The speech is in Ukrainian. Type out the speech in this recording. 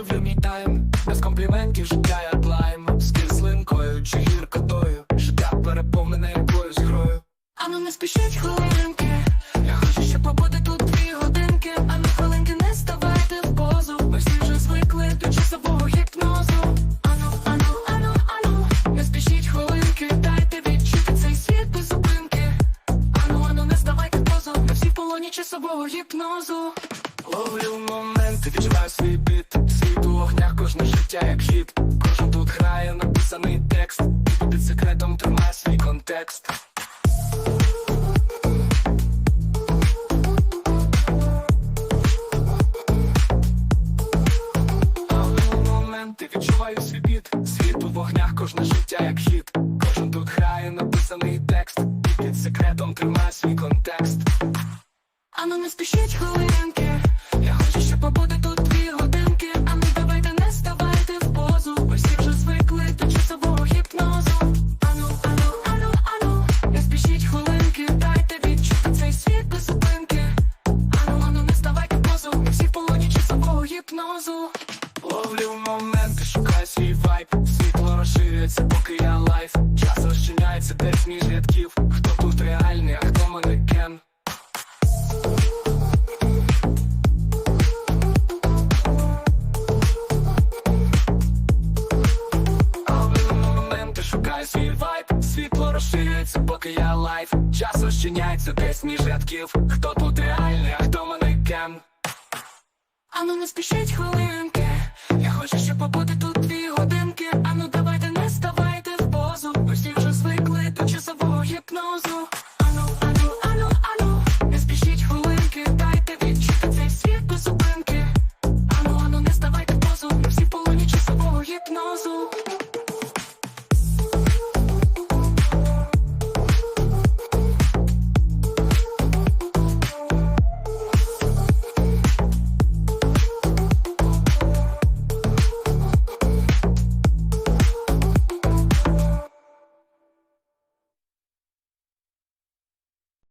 Жив мітаєм, без компліментів життя я тлаєм. З кислинкою чи гіркотою. Життя переповнене якоюсь грою. Ану не спішіть хвилинки. Я хочу щоб побути тут дві годинки. А на хвилинки не ставайте в позу. Ми всі вже звикли до часового гіпнозу. Ану, ану, ану, ану Не спішіть хвилинки. Дайте відчути цей світ без зупинки. Ану, ану, не здавайте позу. Ми в полоні часового гіпнозу. Ловлю моменти, відчуваю свій біль. Кожне життя як хіт Кожен тут грає написаний текст. І під секретом тримає свій контекст. Ану не спішіть хвилинки. Я хочу, щоб побути тут дві годинки. Ану давайте не ставайте в позу. Ви всі вже звикли до часового гіпнозу. Ану, ану, ану, ану. Не спішіть хвилинки, дайте відчути цей світ без зупинки. Ану, ану, не ставайте в позу. Ми всі в полоні часового гіпнозу. Ловлю моменти, десь рядків Хто тут реальний, а хто манекен. Моменти, шукаю свій вайб Світло розширюється, поки я лайф. Час розчиняється десь між рядків Хто тут реальний, а хто манекен. Ану не спішіть хвилинки